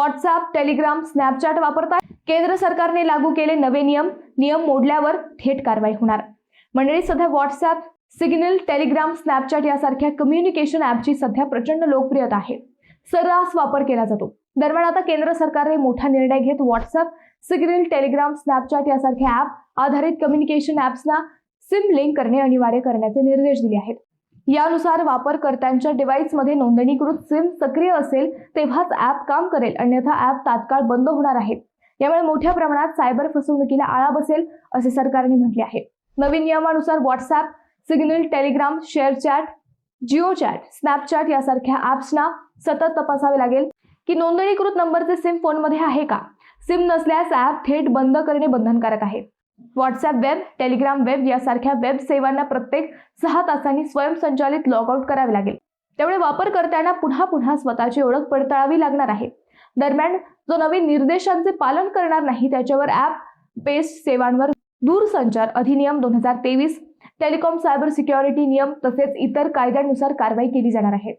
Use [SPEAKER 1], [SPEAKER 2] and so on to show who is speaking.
[SPEAKER 1] WhatsApp Telegram Snapchat वापरता केंद्र सरकारने लागू केले नवे नियम. नियम मोडल्यावर थेट कारवाई होणार. मंडळी सध्या व्हॉट्सअप सिग्नल टेलिग्राम स्नॅपचॅट यासारख्या कम्युनिकेशन ॲपची सध्या प्रचंड लोकप्रियता आहे. सर्रास वापर केला जातो. दरम्यान आता केंद्र सरकारने मोठा निर्णय घेत व्हॉट्सअप सिग्नल टेलिग्राम स्नॅपचॅट यासारख्या ॲप आधारित कम्युनिकेशन ॲप्सना सिम लिंक करणे अनिवार्य करण्याचे निर्देश दिले आहेत. यानुसार वापरकर्त्यांच्या डिव्हाइसमध्ये नोंदणीकृत सिम सक्रिय असेल तेव्हाच ॲप काम करेल. अन्यथा ॲप तात्काळ बंद होणार आहे. यामुळे मोठ्या प्रमाणात सायबर फसवणुकीला आळा बसेल असे सरकारने म्हटले आहे. नवीन नियमानुसार WhatsApp Signal Telegram ShareChat Jio chat Snapchat यासारख्या ॲप्सना सतत तपासावे लागेल. की नोंदणीकृत नंबरचे सिम फोनमध्ये आहे का? सिम नसल्यास ॲप थेट बंद करणे बंधनकारक आहे. व्हॉट्सअप वेब टेलिग्राम वेब यासारख्या वेब सेवांना प्रत्येक सहा तासांनी स्वयंसंचालित लॉग आउट करावे लागेल. त्यामुळे वापरकर्त्यांना पुन्हा पुन्हा स्वतःची ओळख पडताळावी लागणार आहे. दरम्यान जो नवीन निर्देशांचे पालन करणार नाही त्याच्यावर ॲप बेस्ड सेवांवर दूरसंचार अधिनियम दोन हजार तेवीस टेलिकॉम सायबर सिक्युरिटी नियम तसेच इतर कायद्यानुसार कारवाई केली जाणार आहे.